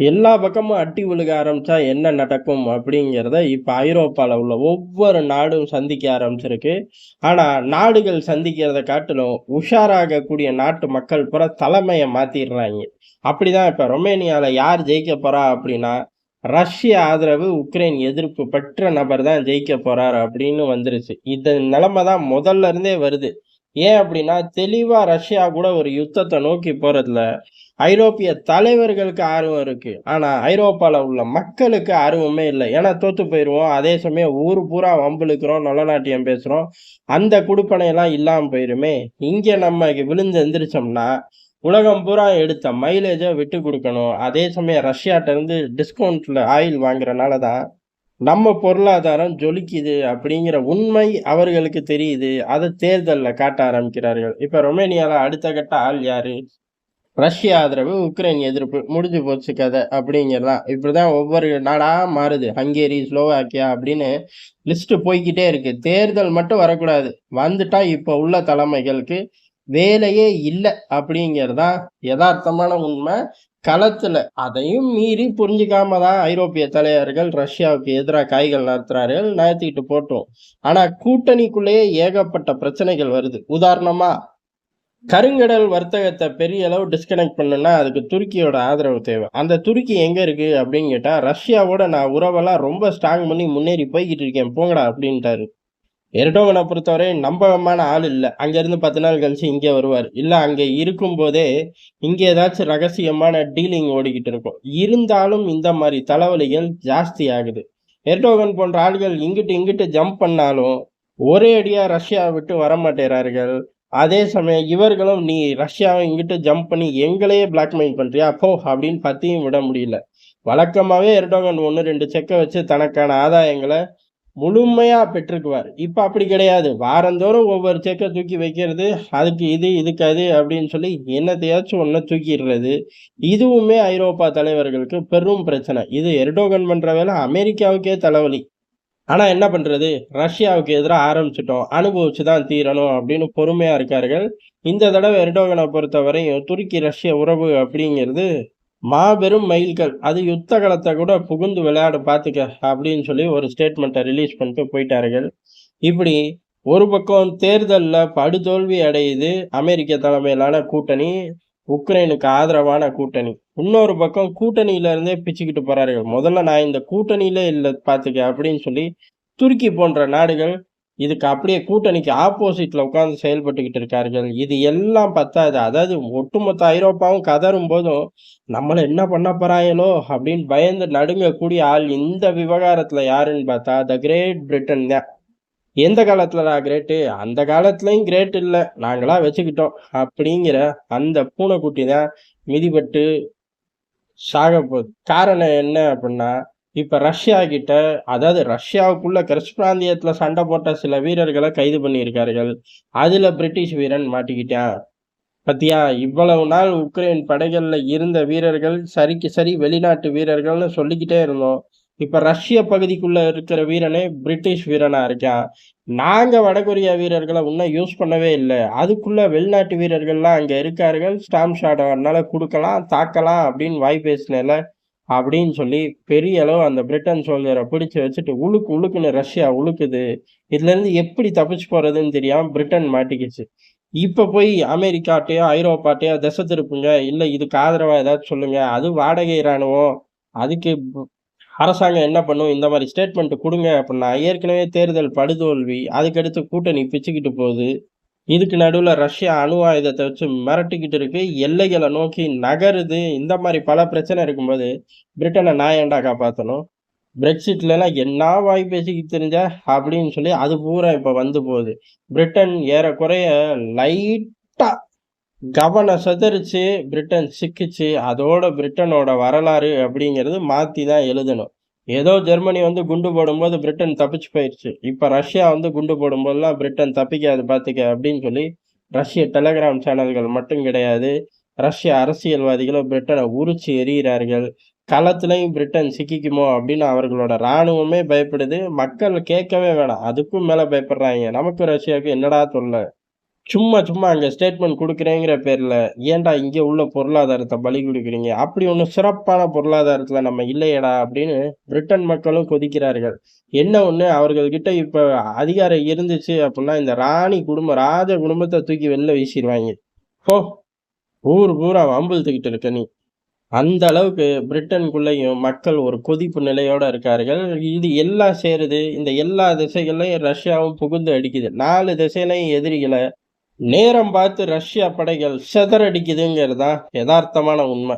எல்லா பக்கமும் அட்டி விழுக ஆரம்பித்தா என்ன நடக்கும் அப்படிங்கிறத இப்போ ஐரோப்பாவில் உள்ள ஒவ்வொரு நாடும் சந்திக்க ஆரம்பிச்சிருக்கு. ஆனால் நாடுகள் சந்திக்கிறத காட்டிலும் உஷாராகக்கூடிய நாட்டு மக்கள் பூரா மாற்றிடுறாங்க அப்படி தான் இப்போ ரொமேனியாவில் யார் ஜெயிக்க போகிறா அப்படின்னா, ரஷ்ய ஆதரவு, உக்ரைன் எதிர்ப்பு பெற்ற நபர் தான் ஜெயிக்க போகிறார் அப்படின்னு வந்துருச்சு. இந்த நிலைமை தான் முதல்ல இருந்தே வருது. ஏன் அப்படின்னா, தெளிவாக ரஷ்யா கூட ஒரு யுத்தத்தை நோக்கி போகிறதுல ஐரோப்பிய தலைவர்களுக்கு ஆர்வம் இருக்கு. ஆனா, ஐரோப்பால உள்ள மக்களுக்கு ஆர்வமே இல்லை ஏன்னா தோத்து போயிருவோம். அதே சமயம் ஊர் பூரா வம்புழுக்கிறோம் நல்ல நாட்டியம் பேசுறோம். அந்த குடுப்பனையெல்லாம் இல்லாம போயிருமே. இங்க நம்ம விழுந்து எந்திரிச்சோம்னா, உலகம் பூரா எடுத்த மைலேஜை விட்டு கொடுக்கணும் அதே சமயம் ரஷ்யாட்ட இருந்து டிஸ்கவுண்ட்ல ஆயில் வாங்குறனால தான், நம்ம பொருளாதாரம் ஜொலிக்குது அப்படிங்கிற உண்மை அவர்களுக்கு தெரியுது. அதை தேர்தலில் காட்ட ஆரம்பிக்கிறார்கள். இப்போ ரொமேனியால அடுத்த கட்ட ஆள் யாரு? ரஷ்ய ஆதரவு, உக்ரைன் எதிர்ப்பு. முடிஞ்சு போச்சு கதை அப்படிங்கிறதான். இப்படிதான் ஒவ்வொரு நாடா மாறுது. ஹங்கேரி, ஸ்லோவாக்கியா அப்படின்னு லிஸ்ட் போய்க்கிட்டே இருக்கு. தேர்தல் மட்டும் வரக்கூடாது. வந்துட்டா இப்ப உள்ள தலைமைகளுக்கு வேலையே இல்லை அப்படிங்கிறதான் எதார்த்தமான உண்மை. களத்துல அதையும் மீறி புரிஞ்சுக்காம தான் ஐரோப்பிய தலைவர்கள் ரஷ்யாவுக்கு எதிராக காய்கள் நடத்துகிறார்கள் நடத்திக்கிட்டு போட்டோம் ஆனா கூட்டணிக்குள்ளேயே ஏகப்பட்ட பிரச்சனைகள் வருது. உதாரணமா கருங்கடல் வர்த்தகத்தை பெரிய அளவு டிஸ்கனெக்ட் பண்ணணும்னா, அதுக்கு துருக்கியோட ஆதரவு தேவை. அந்த துருக்கி எங்க இருக்கு அப்படின்னு கேட்டால் ரஷ்யாவோட நான் உறவெல்லாம் ரொம்ப ஸ்ட்ராங் பண்ணி முன்னேறி போய்கிட்டு இருக்கேன் போங்கடா அப்படின்ட்டாரு. எர்டோகன பொறுத்தவரை நம்பகமான ஆள் இல்லை அங்கேருந்து 10 நாள் கழிச்சு இங்கே வருவார் இல்லை அங்கே இருக்கும்போதே, இங்கே ஏதாச்சும் ரகசியமான டீலிங் ஓடிக்கிட்டு இருக்கும். இருந்தாலும் இந்த மாதிரி தலைவலிகள் ஜாஸ்தி ஆகுது. எர்டோகன் போன்ற ஆள்கள் இங்கிட்டு, இங்கிட்டு ஜம்ப் பண்ணாலும், ஒரே அடியாக ரஷ்யா விட்டு வரமாட்டேங்கிறார்கள். அதே சமயம் இவர்களும் நீ ரஷ்யாவை இங்கிட்டு ஜம்ப் பண்ணி எங்களையே பிளாக்மெயில் பண்ணுறியா போ அப்படின்னு பற்றியும் விட முடியல. வழக்கமாகவே எர்டோகன் ஒன்று ரெண்டு செக்கை வச்சு தனக்கான ஆதாயங்களை முழுமையாக பெற்றுக்குவார். இப்போ அப்படி கிடையாது. வாரந்தோறும் ஒவ்வொரு செக்கை தூக்கி வைக்கிறது. அதுக்கு இது, இதுக்கு அது அப்படின்னு சொல்லி என்னத்தையாச்சும் ஒன்றை தூக்கிடுறது. இதுவுமே ஐரோப்பா தலைவர்களுக்கு பெரும் பிரச்சனை. இது எர்டோகன் பண்ணுற வேலை அமெரிக்காவுக்கே தலைவலி. ஆனால் என்ன பண்ணுறது ரஷ்யாவுக்கு எதிராக ஆரம்பிச்சிட்டோம் அனுபவிச்சு தான் தீரணும் அப்படின்னு பொறுமையாக இருக்கார்கள். இந்த தடவை எர்டோகனை பொறுத்தவரையும் துருக்கி, ரஷ்ய உறவு அப்படிங்கிறது மாபெரும் மைல்கல். அது யுத்த களத்த கூட புகுந்து விளையாட பார்த்துக்க அப்படின்னு சொல்லி ஒரு ஸ்டேட்மெண்ட்டை ரிலீஸ் பண்ணிட்டு போயிட்டார்கள். இப்படி ஒரு பக்கம் தேர்தலில் படுதோல்வி அடையுது அமெரிக்க தலைமையிலான கூட்டணி. உக்ரைனுக்கு ஆதரவான கூட்டணி. இன்னொரு பக்கம் கூட்டணியில இருந்தே பிச்சுக்கிட்டு போறார்கள். முதல்ல நான் இந்த கூட்டணியிலே இல்லை பார்த்துக்க அப்படின்னு சொல்லி, துருக்கி போன்ற நாடுகள் இதுக்கு அப்படியே கூட்டணிக்கு ஆப்போசிட்ல உட்காந்து செயல்பட்டுக்கிட்டு இருக்கார்கள். இது எல்லாம் பத்தாது. அதாவது ஒட்டுமொத்த ஐரோப்பாவும் கதறும்போதும், நம்மளை என்ன பண்ண போறாங்களோ அப்படின்னு பயந்து நடுங்கக்கூடிய ஆள் இந்த விவகாரத்துல யாருன்னு பார்த்தா, த கிரேட் பிரிட்டன் தான். எந்த காலத்துலடா கிரேட்டு? அந்த காலத்துலயும் கிரேட் இல்லை நாங்களா வச்சுக்கிட்டோம். அப்படிங்கிற அந்த பூனைக்குட்டி தான் சாக போகுது காரணம் என்ன அப்படின்னா, இப்ப ரஷ்யா கிட்ட அதாவது ரஷ்யாவுக்குள்ள கிரஸ் பிராந்தியத்துல சண்டை போட்ட சில வீரர்களை கைது பண்ணியிருக்கார்கள். அதுல பிரிட்டிஷ் வீரன் மாட்டிக்கிட்டான். பத்தியா இவ்வளவு நாள் உக்ரைன் படைகள்ல இருந்த வீரர்கள் சரிக்கு சரி வெளிநாட்டு வீரர்கள்னு சொல்லிக்கிட்டே இருந்தோம். இப்ப ரஷ்ய பகுதிக்குள்ள இருக்கிற வீரனே பிரிட்டிஷ் வீரனா இருக்கான். நாங்க வடகொரியா வீரர்களை இன்னும் யூஸ் பண்ணவே இல்லை அதுக்குள்ள வெளிநாட்டு வீரர்கள்லாம் அங்க இருக்கார்கள். ஸ்டாம்ப்ஷாடோ அதனால் கொடுக்கலாம் தாக்கலாம் அப்படின்னு வாய் பேசினேல அப்படின்னு சொல்லி பெரிய அளவு அந்த பிரிட்டன் சோல்ஜரை பிடிச்சி வச்சுட்டு உழுக்கு உழுக்குன்னு ரஷ்யா உழுக்குது. இதுலேருந்து எப்படி தப்பிச்சு போகிறதுன்னு தெரியாமல் பிரிட்டன் மாட்டிக்கிச்சு. இப்போ போய் அமெரிக்காட்டையோ ஐரோப்பாட்டையோ திசை திருப்புங்க. இல்லை இதுக்கு ஆதரவாக ஏதாச்சும் சொல்லுங்கள் அது வாடகை இராணுவம் அதுக்கு அரசாங்கம் என்ன பண்ணும்? இந்த மாதிரி ஸ்டேட்மெண்ட் கொடுங்க அப்படின்னா, ஏற்கனவே தேர்தல் படுதோல்வி. அதுக்கடுத்து கூட்டணி பிச்சுக்கிட்டு போகுது. இதுக்கு நடுவில் ரஷ்யா அணு ஆயுதத்தை வச்சு மிரட்டிக்கிட்டு இருக்கு. எல்லைகளை நோக்கி நகருது. இந்த மாதிரி பல பிரச்சனை இருக்கும்போது, பிரிட்டனை நான் ஏண்டா காப்பாற்றணும் பிரெக்ஸிட்லலாம் என்ன வாய் பேசிக்கிட்டு தெரிஞ்ச அப்படின்னு சொல்லி அது பூரா இப்போ வந்து போகுது. பிரிட்டன் ஏறக்குறைய லைட்டாக கவனம் சிதறிச்சு. பிரிட்டன் சிக்கிச்சு. அதோட பிரிட்டனோட வரலாறு அப்படிங்கிறது மாற்றி தான் எழுதணும். ஏதோ ஜெர்மனி வந்து குண்டு போடும்போது பிரிட்டன் தப்பிச்சு போயிடுச்சு இப்போ ரஷ்யா வந்து குண்டு போடும்போதெல்லாம் பிரிட்டன் தப்பிக்காது பார்த்துக்க அப்படின்னு சொல்லி, ரஷ்ய டெலகிராம் சேனல்கள் மட்டும் கிடையாது. ரஷ்ய அரசியல்வாதிகளும் பிரிட்டனை உரிச்சு எறிகிறார்கள். களத்துலையும் பிரிட்டன் சிக்கிக்குமோ அப்படின்னு அவர்களோட ராணுவமே பயப்படுது. மக்கள் கேட்கவே வேணாம். அதுக்கும் மேலே பயப்படுறாங்க நமக்கும் ரஷ்யாவுக்கு என்னடா தொல்லை சும்மா சும்மா அங்கே ஸ்டேட்மெண்ட் கொடுக்குறேங்கிற பேரில் ஏன்டா இங்கே உள்ள பொருளாதாரத்தை பலி கொடுக்குறீங்க அப்படி ஒன்று சிறப்பான பொருளாதாரத்தில் நம்ம இல்லையடா அப்படின்னு பிரிட்டன் மக்களும் கொதிக்கிறார்கள். என்ன ஒன்று அவர்கள் இப்போ அதிகாரம் இருந்துச்சு அப்படின்னா இந்த ராணி குடும்பம், ராஜ குடும்பத்தை தூக்கி வெளில வீசிடுவாங்க ஓ ஊர் பூரா வம்பிழுத்துக்கிட்டு இருக்க நீ. அந்த அளவுக்கு பிரிட்டனுக்குள்ளேயும் மக்கள் ஒரு கொதிப்பு நிலையோடு இருக்கார்கள். இது எல்லாம் சேருது. இந்த எல்லா திசைகளையும் ரஷ்யாவும் புகுந்து அடிக்குது. நாலு திசையிலையும் எதிரிகளை நேரம் பார்த்து ரஷ்யா படைகள் செதறடிக்குதுங்கிறது தான் எதார்த்தமான உண்மை.